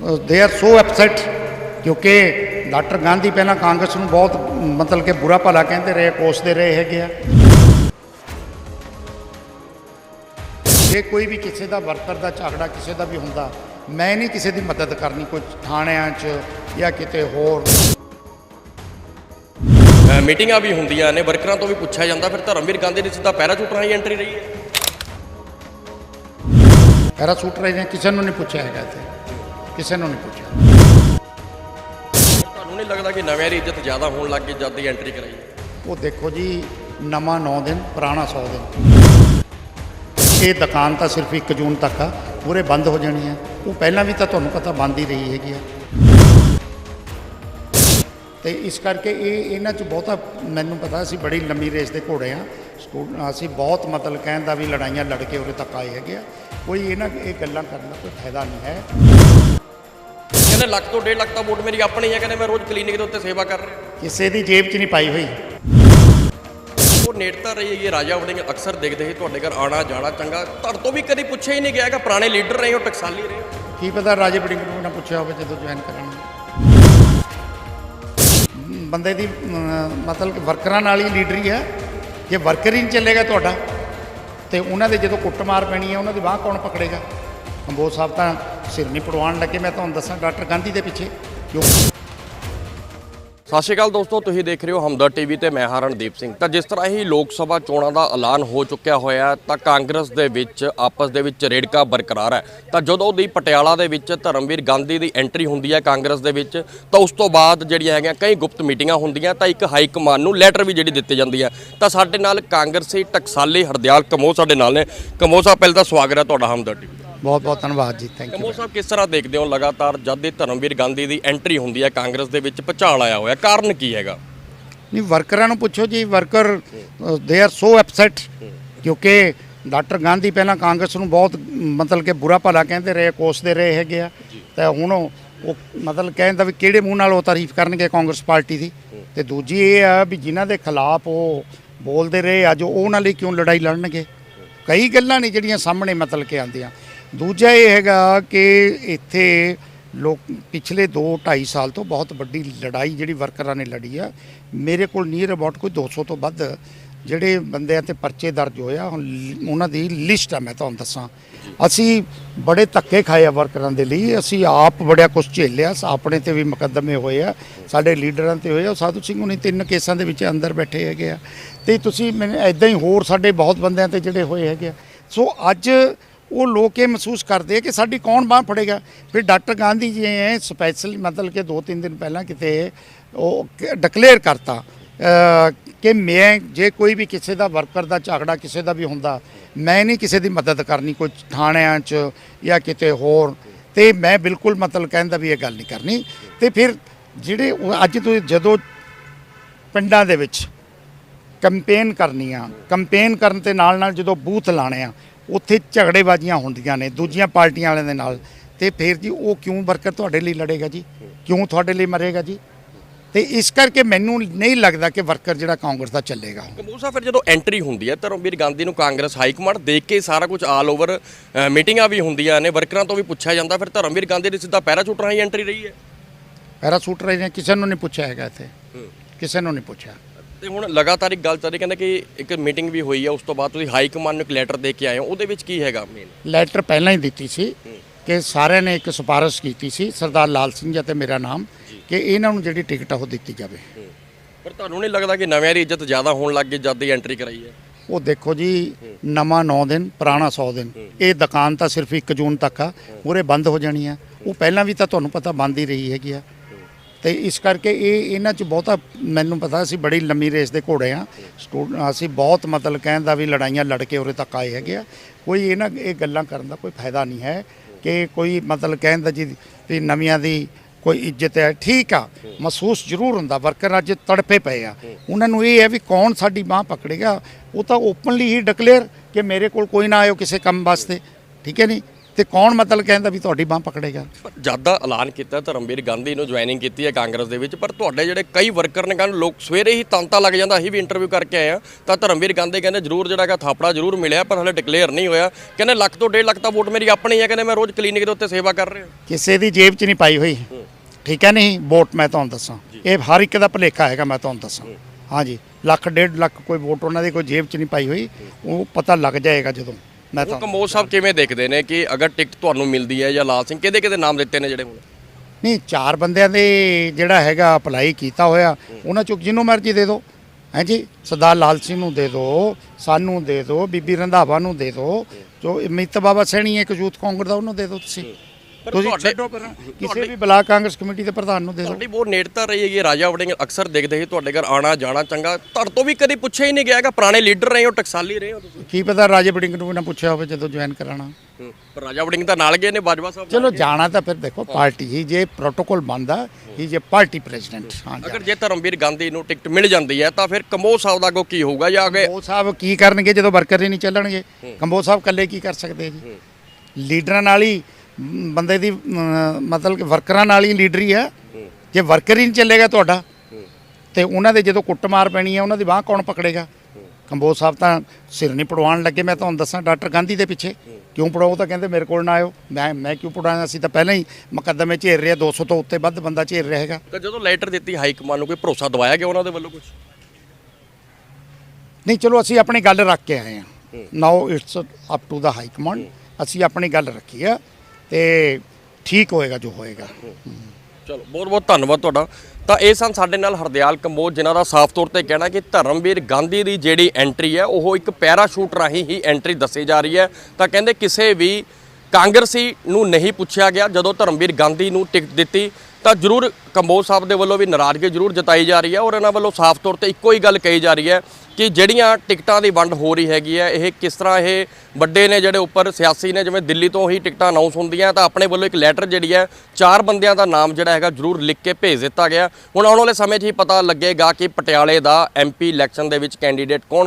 ਦੇ are so upset ਕਿਉਂਕਿ doctor Gandhi ਪਹਿਲਾਂ ਕਾਂਗਰਸ ਨੂੰ ਬਹੁਤ ਮਤਲਬ ਕਿ ਬੁਰਾ ਭਲਾ ਕਹਿੰਦੇ ਰਹੇ ਕੋਸਦੇ ਰਹੇ ਹੈਗੇ ਆ। ਜੇ ਕੋਈ ਵੀ ਕਿਸੇ ਦਾ ਵਰਕਰ ਦਾ ਝਗੜਾ ਕਿਸੇ ਦਾ ਵੀ ਹੁੰਦਾ ਮੈਂ ਨਹੀਂ ਕਿਸੇ ਦੀ ਮਦਦ ਕਰਨੀ ਕੋਈ ਥਾਣਿਆਂ 'ਚ ਜਾਂ ਕਿਤੇ ਹੋਰ। ਮੀਟਿੰਗਾਂ ਵੀ ਹੁੰਦੀਆਂ ਨੇ ਵਰਕਰਾਂ ਤੋਂ ਵੀ ਪੁੱਛਿਆ ਜਾਂਦਾ ਫਿਰ ਧਰਮਵੀਰ ਗਾਂਧੀ ਦੀ ਸਿੱਧਾ ਪੈਰਾਸ਼ੂਟ ਰਾਹੀਂ ਐਂਟਰੀ ਰਹੀ ਹੈ। ਪੈਰਾਸੂਟ ਰਹੇ ਕਿਸੇ ਨੂੰ ਨਹੀਂ ਪੁੱਛਿਆ ਹੈਗਾ ਇੱਥੇ। ਕਿਸੇ ਨੂੰ ਨਹੀਂ ਪੁੱਛਿਆ। ਤੁਹਾਨੂੰ ਨਹੀਂ ਲੱਗਦਾ ਕਿ ਨਵਿਆਂ ਦੀ ਇੱਜ਼ਤ ਜ਼ਿਆਦਾ ਹੋਣ ਲੱਗ ਗਈ ਜਦ ਦੀ ਐਂਟਰੀ ਕਰਾਈ? ਉਹ ਦੇਖੋ ਜੀ ਨਵਾਂ 9 ਦਿਨ ਪੁਰਾਣਾ 100 ਦਿਨ। ਇਹ ਦੁਕਾਨ ਤਾਂ ਸਿਰਫ 1 ਜੂਨ ਤੱਕ ਆ ਪੂਰੇ ਬੰਦ ਹੋ ਜਾਣੀ ਹੈ ਉਹ ਪਹਿਲਾਂ ਵੀ ਤਾਂ ਤੁਹਾਨੂੰ ਪਤਾ ਬੰਦ ਹੀ ਰਹੀ ਹੈਗੀ ਆ। ਤੇ ਇਸ ਕਰਕੇ ਇਹ ਇਹਨਾਂ 'ਚ ਬਹੁਤਾ ਮੈਨੂੰ ਪਤਾ ਅਸੀਂ ਬੜੀ ਲੰਮੀ ਰੇਸ ਦੇ ਘੋੜੇ ਆ। ਅਸੀਂ ਬਹੁਤ ਮਤਲਬ ਕਹਿਣ ਦਾ ਵੀ ਲੜਾਈਆਂ ਲੜ ਕੇ ਉਰੇ ਤੱਕ ਆਏ ਹੈਗੇ ਆ। ਕੋਈ ਇਹਨਾਂ ਇਹ ਗੱਲਾਂ ਕਰਨ ਦਾ ਕੋਈ ਫਾਇਦਾ ਨਹੀਂ ਹੈ। ਕਹਿੰਦੇ ਲੱਖ ਤੋਂ 1.5 ਲੱਖ ਦਾ ਵੋਟ ਮੇਰੀ ਆਪਣੀ ਹੈ ਕਹਿੰਦੇ ਮੈਂ ਰੋਜ਼ ਕਲੀਨਿਕ ਦੇ ਉੱਤੇ ਸੇਵਾ ਕਰ ਰਿਹਾ। ਕਿਸੇ ਦੀ ਜੇਬ 'ਚ ਨਹੀਂ ਪਾਈ ਹੋਈ। ਉਹ ਨੇੜਤਾ ਰਹੀ ਹੈ ਇਹ ਰਾਜਾ ਵੜਿੰਗ ਅਕਸਰ ਦੇਖਦੇ ਸੀ ਤੁਹਾਡੇ ਘਰ ਆਣਾ ਜਾਣਾ ਚੰਗਾ। ਤੁਹਾਡੇ ਤੋਂ ਵੀ ਕਦੀ ਪੁੱਛਿਆ ਹੀ ਨਹੀਂ ਗਿਆ ਕਿ ਪੁਰਾਣੇ ਲੀਡਰ ਰਹੇ ਹੋ ਟਕਸਾਲੀ ਰਹੇ ਹੋ। ਕੀ ਪਤਾ ਰਾਜੇ ਬੜਿੰਗ ਨੂੰ ਨਾ ਪੁੱਛਿਆ ਹੋਵੇ ਜਦੋਂ ਜੁਆਇਨ ਕਰਾਂਗੇ। ਬੰਦੇ ਦੀ ਅਮ, ਮਤਲਬ ਕਿ ਵਰਕਰਾਂ ਨਾਲ ਹੀ ਲੀਡਰੀ ਹੈ ਜੇ ਵਰਕਰ ਹੀ ਨਹੀਂ ਚੱਲੇਗਾ ਤੁਹਾਡਾ ਤੇ ਉਹਨਾਂ ਦੇ ਜਦੋਂ ਕੁੱਟਮਾਰ ਪੈਣੀ ਹੈ ਉਹਨਾਂ ਦੀ ਬਾਹ ਕੌਣ ਪਕੜੇਗਾ? ਕੰਬੋਜ ਸਾਹਿਬ ਤਾਂ ਸਿਰ ਨਹੀਂ ਪੜਵਾਉਣ ਲੱਗੇ, ਮੈਂ ਤੁਹਾਨੂੰ ਦੱਸਾਂ ਡਾਕਟਰ ਗਾਂਧੀ ਦੇ ਪਿੱਛੇ ਕਿਉਂ ਸਤਿ ਸ਼੍ਰੀ ਅਕਾਲ ਦੋਸਤੋ, ਤੁਸੀਂ ਦੇਖ ਰਹੇ ਹੋ ਹਮਦਰ ਟੀਵੀ ਤੇ ਮੈਂ ਹਾਂ ਰਣਦੀਪ ਸਿੰਘ। ਤਾਂ ਜਿਸ ਤਰ੍ਹਾਂ ਹੀ ਲੋਕ ਸਭਾ ਚੋਣਾਂ ਦਾ ਐਲਾਨ ਹੋ ਚੁੱਕਿਆ ਹੋਇਆ ਤਾਂ ਕਾਂਗਰਸ ਦੇ ਵਿੱਚ, ਆਪਸ ਦੇ ਵਿੱਚ ਰੇੜਕਾ ਬਰਕਰਾਰ ਹੈ। ਤਾਂ ਜਦੋਂ ਦੀ ਪਟਿਆਲਾ ਦੇ ਵਿੱਚ ਧਰਮਵੀਰ ਗਾਂਧੀ ਦੀ ਐਂਟਰੀ ਹੁੰਦੀ ਹੈ ਕਾਂਗਰਸ ਦੇ ਵਿੱਚ, ਤਾਂ ਉਸ ਤੋਂ ਬਾਅਦ ਜਿਹੜੀਆਂ ਹੈਗੀਆਂ ਕਈ ਗੁਪਤ ਮੀਟਿੰਗਾਂ ਹੁੰਦੀਆਂ, ਤਾਂ ਇੱਕ ਹਾਈ ਕਮਾਨ ਨੂੰ ਲੈਟਰ ਵੀ ਜਿਹੜੀ ਦਿੱਤੀ ਜਾਂਦੀ ਹੈ। ਤਾਂ ਸਾਡੇ ਨਾਲ ਕਾਂਗਰਸੀ ਟਕਸਾਲੀ ਹਰਦਿਆਲ ਕਮੋ ਸਾਡੇ ਨਾਲ ਨੇ। ਕਮੋ ਸਾਹਿਬ ਪਹਿਲਾਂ ਤਾਂ ਸਵਾਗਤ ਹੈ ਤੁਹਾਡਾ ਹਮਦਰ ਟੀਵੀ ਬਹੁਤ ਬਹੁਤ ਧੰਨਵਾਦ ਜੀ ਥੈਂਕ ਯੂ ਕਮੋ ਸਾਹਿਬ ਕਿਸ ਤਰ੍ਹਾਂ ਦੇਖਦੇ ਹੋ ਲਗਾਤਾਰ ਜਦ ਦੀ ਧਰਮਵੀਰ ਗਾਂਧੀ ਦੀ ਐਂਟਰੀ ਹੁੰਦੀ ਹੈ ਕਾਂਗਰਸ ਦੇ ਵਿੱਚ ਭੁਚਾਲ ਆਇਆ ਹੋਇਆ ਕਾਰਨ ਕੀ ਹੈਗਾ? ਨਹੀਂ ਵਰਕਰਾਂ ਨੂੰ ਪੁੱਛੋ ਜੀ worker they are so upset ਕਿਉਂਕਿ ਡਾਕਟਰ ਗਾਂਧੀ ਪਹਿਲਾਂ ਕਾਂਗਰਸ ਨੂੰ ਬਹੁਤ ਮਤਲਬ ਕਿ ਬੁਰਾ ਭਲਾ ਕਹਿੰਦੇ ਰਹੇ ਕੋਸਦੇ ਰਹੇ ਹੈਗੇ ਆ। ਤੇ ਹੁਣ ਉਹ ਮਤਲਬ ਕਹਿੰਦਾ ਵੀ ਕਿਹੜੇ ਮੂੰਹ ਨਾਲ ਉਹ ਤਾਰੀਫ ਕਰਨਗੇ ਕਾਂਗਰਸ ਪਾਰਟੀ ਦੀ? ਤੇ ਦੂਜੀ ਇਹ ਆ ਵੀ ਜਿਨ੍ਹਾਂ ਦੇ ਖਿਲਾਫ ਉਹ ਬੋਲਦੇ ਰਹੇ ਅੱਜ ਉਹ ਉਹਨਾਂ ਲਈ ਕਿਉਂ ਲੜਾਈ ਲੜਨਗੇ? ਕਈ ਗੱਲਾਂ ਨੇ ਜਿਹੜੀਆਂ ਸਾਹਮਣੇ ਮਤਲਬ ਕਿ ਆਉਂਦੀਆਂ। ਦੂਜਾ ਇਹ ਹੈਗਾ ਕਿ ਇੱਥੇ ਲੋਕ ਪਿਛਲੇ 2 2.5 ਸਾਲ ਤੋਂ ਬਹੁਤ ਵੱਡੀ ਲੜਾਈ ਜਿਹੜੀ ਵਰਕਰਾਂ ਨੇ ਲੜੀ ਆ। ਮੇਰੇ ਕੋਲ ਨੀਅਰ ਅਬਾਊਟ ਕੋਈ 200 ਤੋਂ ਵੱਧ ਜਿਹੜੇ ਬੰਦਿਆਂ ਤੇ ਪਰਚੇ ਦਰਜ ਹੋਇਆ ਹੁਣ ਉਹਨਾਂ ਦੀ ਲਿਸਟ ਆ ਮੈਂ ਤੁਹਾਨੂੰ ਦੱਸਾਂ। ਅਸੀਂ ਬੜੇ ਧੱਕੇ ਖਾਏ ਆ ਵਰਕਰਾਂ ਦੇ ਲਈ, ਅਸੀਂ ਆਪ ਬੜਿਆ ਕੁਝ ਝੇਲਿਆ ਆਪਣੇ ਤੇ ਵੀ ਮੁਕੱਦਮੇ ਹੋਏ ਆ, ਸਾਡੇ ਲੀਡਰਾਂ ਤੇ ਹੋਏ ਆ, ਸਾਧੂ ਸਿੰਘ ਉਹਨੇ ਤਿੰਨ ਕੇਸਾਂ ਦੇ ਵਿੱਚ ਅੰਦਰ ਬੈਠੇ ਹੈਗੇ ਆ। ਤੇ ਤੁਸੀਂ ਮੈਨੂੰ ਐਦਾਂ ਹੀ ਹੋਰ ਸਾਡੇ ਬਹੁਤ ਬੰਦਿਆਂ ਤੇ ਜਿਹੜੇ ਹੋਏ ਹੈਗੇ ਆ। ਸੋ ਅੱਜ ਉਹ ਲੋਕ ਇਹ ਮਹਿਸੂਸ ਕਰਦੇ ਆ ਕਿ ਸਾਡੀ ਕੌਣ ਬਾਹ ਫੜੇਗਾ? ਫਿਰ ਡਾਕਟਰ ਗਾਂਧੀ ਜੀ ਨੇ ਸਪੈਸ਼ਲ ਮਤਲਬ ਕਿ 2-3 ਦਿਨ ਪਹਿਲਾਂ ਕਿਤੇ ਉਹ ਡਿਕਲੇਅਰ ਕਰਤਾ ਕਿ ਮੈਂ ਜੇ ਕੋਈ ਵੀ ਕਿਸੇ ਦਾ ਵਰਕਰ ਦਾ ਝਗੜਾ ਕਿਸੇ ਦਾ ਵੀ ਹੁੰਦਾ, ਮੈਂ ਨਹੀਂ ਕਿਸੇ ਦੀ ਮਦਦ ਕਰਨੀ, ਕੋਈ ਥਾਣਿਆਂ 'ਚ ਜਾਂ ਕਿਤੇ ਹੋਰ, ਤੇ ਮੈਂ ਬਿਲਕੁਲ ਮਤਲਬ ਕਹਿੰਦਾ ਵੀ ਇਹ ਗੱਲ ਨਹੀਂ ਕਰਨੀ। ਤੇ ਫਿਰ ਜਿਹੜੇ ਅੱਜ ਤੋਂ ਜਦੋਂ ਪਿੰਡਾਂ ਦੇ ਵਿੱਚ ਕੰਪੇਨ ਕਰਨੀ ਆ ਕੰਪੇਨ ਕਰਨ ਤੇ ਨਾਲ ਨਾਲ ਜਦੋਂ ਬੂਥ ਲਾਣੇ ਆ ਉੱਥੇ ਝਗੜੇਬਾਜ਼ੀਆਂ ਹੁੰਦੀਆਂ ਨੇ ਦੂਜੀਆਂ ਪਾਰਟੀਆਂ ਵਾਲਿਆਂ ਦੇ ਨਾਲ। ਤੇ ਫਿਰ ਜੀ ਉਹ ਕਿਉਂ ਵਰਕਰ ਤੁਹਾਡੇ ਲਈ ਲੜੇਗਾ ਜੀ? ਕਿਉਂ ਤੁਹਾਡੇ ਲਈ ਮਰੇਗਾ ਜੀ? ਤੇ ਇਸ ਕਰਕੇ ਮੈਨੂੰ ਨਹੀਂ ਲੱਗਦਾ ਕਿ ਵਰਕਰ ਜਿਹੜਾ ਕਾਂਗਰਸ ਦਾ ਚੱਲੇਗਾ। ਸਾਹਿਬ ਫਿਰ ਜਦੋਂ ਐਂਟਰੀ ਹੁੰਦੀ ਹੈ ਧਰਮਵੀਰ ਗਾਂਧੀ ਨੂੰ ਕਾਂਗਰਸ ਹਾਈ ਕਮਾਂਡ ਦੇਖ ਕੇ ਸਾਰਾ ਕੁਝ ਆਲ ਓਵਰ ਮੀਟਿੰਗਾਂ ਵੀ ਹੁੰਦੀਆਂ ਨੇ ਵਰਕਰਾਂ ਤੋਂ ਵੀ ਪੁੱਛਿਆ ਜਾਂਦਾ। ਫਿਰ ਧਰਮਵੀਰ ਗਾਂਧੀ ਦੀ ਸਿੱਧਾ ਪੈਰਾਸ਼ੂਟ ਰਾਹੀਂ ਐਂਟਰੀ ਰਹੀ ਹੈ। ਪੈਰਾਸੂਟ ਰਹੇ ਕਿਸੇ ਨੂੰ ਨਹੀਂ ਪੁੱਛਿਆ ਹੈਗਾ ਇੱਥੇ। ਕਿਸੇ ਨੂੰ ਨਹੀਂ ਪੁੱਛਿਆ। ਤੇ ਹੁਣ ਲਗਾਤਾਰ ਇੱਕ ਗੱਲ ਚੱਲ ਰਹੀ ਕਹਿੰਦੇ ਕਿ ਇੱਕ ਮੀਟਿੰਗ ਵੀ ਹੋਈ ਹੈ ਉਸ ਤੋਂ ਬਾਅਦ ਤੁਸੀਂ ਹਾਈ ਕਮਾਂਡ ਨੂੰ ਇੱਕ ਲੈਟਰ ਦੇ ਕੇ ਆਏ ਹੋ ਉਹਦੇ ਵਿੱਚ ਕੀ ਹੈਗਾ ਮੇਨ ਲੈਟਰ ਪਹਿਲਾਂ ਹੀ ਦਿੱਤੀ ਸੀ ਕਿ ਸਾਰਿਆਂ ਨੇ ਇੱਕ ਸਿਫਾਰਿਸ਼ ਕੀਤੀ ਸੀ ਸਰਦਾਰ ਲਾਲ ਸਿੰਘ ਜੀ ਅਤੇ ਮੇਰਾ ਨਾਮ ਕਿ ਇਹਨਾਂ ਨੂੰ ਜਿਹੜੀ ਟਿਕਟ ਆ ਉਹ ਦਿੱਤੀ ਜਾਵੇ। ਪਰ ਤੁਹਾਨੂੰ ਨਹੀਂ ਲੱਗਦਾ ਕਿ ਨਵਿਆਂ ਦੀ ਇੱਜ਼ਤ ਜ਼ਿਆਦਾ ਹੋਣ ਲੱਗ ਗਈ ਜਦ ਦੀ ਐਂਟਰੀ ਕਰਾਈ ਹੈ? ਉਹ ਦੇਖੋ ਜੀ ਨਵਾਂ 9 ਦਿਨ ਪੁਰਾਣਾ 100 ਦਿਨ। ਇਹ ਦੁਕਾਨ ਤਾਂ ਸਿਰਫ 1 ਜੂਨ ਤੱਕ ਆ ਪੂਰੇ ਬੰਦ ਹੋ ਜਾਣੀ ਆ। ਉਹ ਪਹਿਲਾਂ ਵੀ ਤਾਂ ਤੁਹਾਨੂੰ ਪਤਾ ਬੰਦ ਹੀ ਰਹੀ ਹੈਗੀ ਆ। ਤੇ ਇਸ ਕਰਕੇ ਇਹ ਇਹਨਾਂ 'ਚ ਬਹੁਤਾ ਮੈਨੂੰ ਪਤਾ ਅਸੀਂ ਬੜੀ ਲੰਮੀ ਰੇਸ ਦੇ ਘੋੜੇ ਆ। ਸਟੂ- ਅਸੀਂ ਬਹੁਤ ਮਤਲਬ ਕਹਿੰਦਾ ਵੀ ਲੜਾਈਆਂ ਲੜ ਕੇ ਉਰੇ ਤੱਕ ਆਏ ਹੈਗੇ ਆ। ਕੋਈ ਇਹਨਾਂ ਇਹ ਗੱਲਾਂ ਕਰਨ ਦਾ ਕੋਈ ਫਾਇਦਾ ਨਹੀਂ ਹੈ ਕਿ ਕੋਈ ਮਤਲਬ ਕਹਿੰਦਾ ਜੀ, ਵੀ ਨਵੀਆਂ ਦੀ ਕੋਈ ਇੱਜ਼ਤ ਹੈ। ਠੀਕ ਆ, ਮਹਿਸੂਸ ਜ਼ਰੂਰ ਹੁੰਦਾ, ਵਰਕਰ ਅੱਜ ਤੜਪੇ ਪਏ ਆ। ਉਹਨਾਂ ਨੂੰ ਇਹ ਹੈ ਵੀ ਕੌਣ ਸਾਡੀ ਬਾਹ ਪਕੜੇਗਾ? ਉਹ ਤਾਂ ਓਪਨਲੀ ਹੀ ਡਿਕਲੇਅਰ ਕਿ ਮੇਰੇ ਕੋਲ ਕੋਈ ਨਾ ਆਇਓ ਕਿਸੇ ਕੰਮ ਵਾਸਤੇ। ਠੀਕ ਹੈ ਨਹੀਂ ਤੇ ਕੌਣ ਮਤਲਬ ਕਹਿੰਦਾ ਵੀ ਤੁਹਾਡੀ ਬਾਹ ਪਕੜੇਗਾ ਪਰ ਜਦ ਦਾ ਐਲਾਨ ਕੀਤਾ ਧਰਮਵੀਰ ਗਾਂਧੀ ਨੂੰ ਜੁਆਇਨਿੰਗ ਕੀਤੀ ਹੈ ਕਾਂਗਰਸ ਦੇ ਵਿੱਚ ਪਰ ਤੁਹਾਡੇ ਜਿਹੜੇ ਕਈ ਵਰਕਰ ਨੇ ਕਹਿੰਦੇ ਲੋਕ ਸਵੇਰੇ ਹੀ ਤੰਤਾ ਲੱਗ ਜਾਂਦਾ ਅਸੀਂ ਵੀ ਇੰਟਰਵਿਊ ਕਰਕੇ ਆਏ ਆ ਤਾਂ ਧਰਮਵੀਰ ਗਾਂਧੀ ਕਹਿੰਦੇ ਜ਼ਰੂਰ ਜਿਹੜਾ ਹੈਗਾ ਥਾਪੜਾ ਜ਼ਰੂਰ ਮਿਲਿਆ ਪਰ ਹਲੇ ਡਿਕਲੇਅਰ ਨਹੀਂ ਹੋਇਆ। ਕਹਿੰਦੇ ਲੱਖ ਤੋਂ ਡੇਢ ਲੱਖ ਤਾਂ ਵੋਟ ਮੇਰੀ ਆਪਣੀ ਹੈ ਕਹਿੰਦੇ ਮੈਂ ਰੋਜ਼ ਕਲੀਨਿਕ ਦੇ ਉੱਤੇ ਸੇਵਾ ਕਰ ਰਿਹਾ। ਕਿਸੇ ਦੀ ਜੇਬ 'ਚ ਨਹੀਂ ਪਾਈ ਹੋਈ। ਠੀਕ ਹੈ ਨਹੀਂ? ਵੋਟ ਮੈਂ ਤੁਹਾਨੂੰ ਦੱਸਾਂ। ਇਹ ਹਰ ਇੱਕ ਦਾ ਭੁਲੇਖਾ ਹੈਗਾ ਮੈਂ ਤੁਹਾਨੂੰ ਦੱਸਾਂ। ਹਾਂਜੀ। ਲੱਖ ਡੇਢ ਲੱਖ ਕੋਈ ਵੋਟ ਉਹਨਾਂ ਦੀ ਕੋਈ ਜੇਬ 'ਚ ਨਹੀਂ ਪਾਈ ਹੋਈ। ਉਹ ਪਤਾ ਲੱਗ ਜਾਏਗਾ ਜਦੋਂ। ਮੈਂ ਤਾਂ ਕੰਬੋਜ ਸਾਹਿਬ ਕਿਵੇਂ ਦੇਖਦੇ ਨੇ ਕਿ ਅਗਰ ਟਿਕਟ ਤੁਹਾਨੂੰ ਮਿਲਦੀ ਹੈ ਜਾਂ ਲਾਲ ਸਿੰਘ ਕਿਹਦੇ ਕਿਹਦੇ ਨਾਮ ਦਿੱਤੇ ਨੇ ਜਿਹੜੇ ਹੁਣ? ਨਹੀਂ ਚਾਰ ਬੰਦਿਆਂ ਦੇ ਜਿਹੜਾ ਹੈਗਾ ਅਪਲਾਈ ਕੀਤਾ ਹੋਇਆ ਉਹਨਾਂ ਚੋਂ ਜਿਹਨੂੰ ਮਰਜ਼ੀ ਦੇ ਦਿਓ ਹਾਂਜੀ ਸਰਦਾਰ ਲਾਲ ਸਿੰਘ ਨੂੰ ਦੇ ਦਿਓ ਸਾਨੂੰ ਦੇ ਦਿਓ ਬੀਬੀ ਰੰਧਾਵਾ ਨੂੰ ਦੇ ਦਿਓ ਜੋ ਅਮਿਤ ਬਾਬਾ ਸੈਣੀ ਹੈ ਇੱਕ ਯੂਥ ਕਾਂਗਰਸ ਦਾ ਉਹਨੂੰ ਦੇ ਦਿਓ ਤੁਸੀਂ। ਤੁਸੀਂ ਤੁਹਾਡੇ- ਛੱਡੋ ਪਰਾਂ ਕਿਸੇ ਵੀ ਬਲਾਕ ਕਾਂਗਰਸ ਕਮੇਟੀ ਦੇ ਪ੍ਰਧਾਨ ਨੂੰ ਦੇ ਦਿਓ। ਤੁਹਾਡੀ ਬਹੁਤ ਨੇੜਤਾ ਰਹੀ ਹੈਗੀ ਰਾਜਾ ਵੜਿੰਗ ਅਕਸਰ ਦੇਖਦੇ ਸੀ ਤੁਹਾਡੇ ਘਰ ਆਣਾ ਜਾਣਾ ਚੰਗਾ। ਤੁਹਾਡੇ ਤੋਂ ਵੀ ਕਦੀ ਪੁੱਛਿਆ ਹੀ ਨਹੀਂ ਗਿਆ ਪੁਰਾਣੇ ਲੀਡਰ ਰਹੇ ਹੋ ਟਕਸਾਲੀ ਰਹੇ ਹੋ ਤੁਸੀਂ। ਕੀ ਪਤਾ ਰਾਜੇ ਬੜਿੰਗ ਨੂੰ ਵੀ ਨਾ ਪੁੱਛਿਆ ਹੋਵੇ ਜਦੋਂ ਜੁਆਇਨ ਕਰਾਣਾ। ਹੂੰ। ਪਰ ਰਾਜਾ ਵੜਿੰਗ ਤਾਂ ਨਾਲ ਗਏ ਨੇ ਬਾਜਵਾ ਸਾਹਿਬ ਚਲੋ ਜਾਣਾ ਤਾਂ ਫਿਰ ਦੇਖੋ ਪਾਰਟੀ ਹੀ ਜੇ ਪ੍ਰੋਟੋਕਾਲ ਬੰਦਾ ਹੀ ਜੇ ਪਾਰਟੀ ਪ੍ਰੈਜ਼ੀਡੈਂਟ ਹਾਂ ਅਗਰ ਜੇ ਧਰਮਵੀਰ ਗਾਂਧੀ ਨੂੰ ਟਿਕਟ ਮਿਲ ਜਾਂਦੀ ਹੈ ਤਾਂ ਫਿਰ ਕੰਬੋਜ ਸਾਹਿਬ ਦਾ ਅੱਗੋਂ ਕੀ ਹੋਊਗਾ? ਜਾਂ ਅੱਗੇ ਕੰਬੋਜ ਸਾਹਿਬ ਕੀ ਕਰਨਗੇ ਜਦੋਂ ਵਰਕਰ ਹੀ ਨਹੀਂ ਚੱਲਣਗੇ? ਕੰਬੋਜ ਸਾਹਿਬ ਇਕੱਲੇ ਕੀ ਕਰ ਸਕਦੇ ਜੀ? ਲੀਡਰਾਂ ਨਾਲ ਹੀ ਬੰਦੇ ਦੀ ਮਤਲਬ ਕਿ ਵਰਕਰਾਂ ਨਾਲ ਹੀ ਲੀਡਰੀ ਹੈ ਜੇ ਵਰਕਰ ਹੀ ਨਹੀਂ ਚੱਲੇਗਾ ਤੁਹਾਡਾ ਤੇ ਉਹਨਾਂ ਦੇ ਜਦੋਂ ਕੁੱਟਮਾਰ ਪੈਣੀ ਹੈ ਉਹਨਾਂ ਦੀ ਬਾਹ ਕੌਣ ਪਕੜੇਗਾ? ਕੰਬੋਜ ਸਾਹਿਬ ਤਾਂ ਸਿਰ ਨਹੀਂ ਪੜਵਾਉਣ ਲੱਗੇ ਮੈਂ ਤੁਹਾਨੂੰ ਦੱਸਾਂ ਡਾਕਟਰ ਗਾਂਧੀ ਦੇ ਪਿੱਛੇ। ਕਿਉਂ ਪੜਾਓ ਤਾਂ ਕਹਿੰਦੇ ਮੇਰੇ ਕੋਲ ਨਾ ਆਇਓ। ਮੈਂ ਮੈਂ ਕਿਉਂ ਪੜਾਉਣਾ ਸੀ ਤਾਂ ਪਹਿਲਾਂ ਹੀ ਮੁਕੱਦਮੇ ਝੇਲ ਰਿਹਾ 200 ਤੋਂ ਉੱਤੇ ਵੱਧ ਬੰਦਾ ਝੇਲ ਰਿਹਾ ਹੈਗਾ। ਤਾਂ ਜਦੋਂ ਲੈਟਰ ਦਿੱਤੀ ਹਾਈ ਕਮਾਂਡ ਨੂੰ ਕੋਈ ਭਰੋਸਾ ਦਵਾਇਆ ਗਿਆ ਉਹਨਾਂ ਦੇ ਵੱਲੋਂ ਕੁਝ ਨਹੀਂ ਚਲੋ ਅਸੀਂ ਆਪਣੀ ਗੱਲ ਰੱਖ ਕੇ ਆਏ ਹਾਂ। Now it's up to the high command ਅਸੀਂ ਆਪਣੀ ਗੱਲ ਰੱਖੀ ਆ। ਤੇ ਠੀਕ ਹੋਏਗਾ ਜੋ ਹੋਏਗਾ। ਚਲੋ, ਬਹੁਤ ਬਹੁਤ ਧੰਨਵਾਦ ਤੁਹਾਡਾ। ਤਾਂ ਇਹ ਸਨ ਸਾਡੇ ਨਾਲ ਹਰਦਿਆਲ ਕੰਬੋਜ ਜਿਨ੍ਹਾਂ ਦਾ ਸਾਫ਼ ਤੌਰ ਤੇ ਕਹਿਣਾ ਕਿ ਧਰਮਵੀਰ ਗਾਂਧੀ ਦੀ ਜਿਹੜੀ ਐਂਟਰੀ ਹੈ, ਉਹ ਇੱਕ ਪੈਰਾਸ਼ੂਟ ਰਾਹੀਂ ਹੀ ਐਂਟਰੀ ਦੱਸੀ ਜਾ ਰਹੀ ਹੈ। ਤਾਂ ਕਹਿੰਦੇ ਕਿਸੇ ਵੀ ਕਾਂਗਰਸੀ ਨੂੰ ਨਹੀਂ ਪੁੱਛਿਆ ਗਿਆ, ਜਦੋਂ ਧਰਮਵੀਰ ਗਾਂਧੀ ਨੂੰ ਟਿਕਟ ਦਿੱਤੀ ਤਾਂ ਜ਼ਰੂਰ ਕੰਬੋਜ ਸਾਹਿਬ ਦੇ ਵੱਲੋਂ ਵੀ ਨਾਰਾਜ਼ਗੀ ਜ਼ਰੂਰ ਜਤਾਈ ਜਾ ਰਹੀ ਹੈ ਔਰ ਇਹਨਾਂ ਵੱਲੋਂ ਸਾਫ਼ ਤੌਰ ਤੇ ਇੱਕੋ ਹੀ ਗੱਲ ਕਹੀ ਜਾ ਰਹੀ ਹੈ ਕਿ ਜਿਹੜੀਆਂ ਟਿਕਟਾਂ ਦੀ ਵੰਡ ਹੋ ਰਹੀ ਹੈਗੀ ਹੈ, ਇਹ ਕਿਸ ਤਰ੍ਹਾਂ ਇਹ ਵੱਡੇ ਨੇ ਜਿਹੜੇ ਉੱਪਰ ਸਿਆਸੀ ਨੇ, ਜਿਵੇਂ ਦਿੱਲੀ ਤੋਂ ਹੀ ਟਿਕਟਾਂ ਅਨਾਉਂਸ ਹੁੰਦੀਆਂ, ਤਾਂ ਆਪਣੇ ਵੱਲੋਂ ਇੱਕ ਲੈਟਰ ਜਿਹੜੀ ਹੈ, ਚਾਰ ਬੰਦਿਆਂ ਦਾ ਨਾਮ ਜਿਹੜਾ ਹੈਗਾ ਜ਼ਰੂਰ ਲਿਖ ਕੇ ਭੇਜ ਦਿੱਤਾ ਗਿਆ। ਹੁਣ ਆਉਣ ਵਾਲੇ ਸਮੇਂ 'ਚ ਹੀ ਪਤਾ ਲੱਗੇਗਾ ਕਿ ਪਟਿਆਲੇ ਦਾ ਐਮਪੀ ਇਲੈਕਸ਼ਨ ਦੇ ਵਿੱਚ ਕੈਂਡੀਡੇਟ ਕੌਣ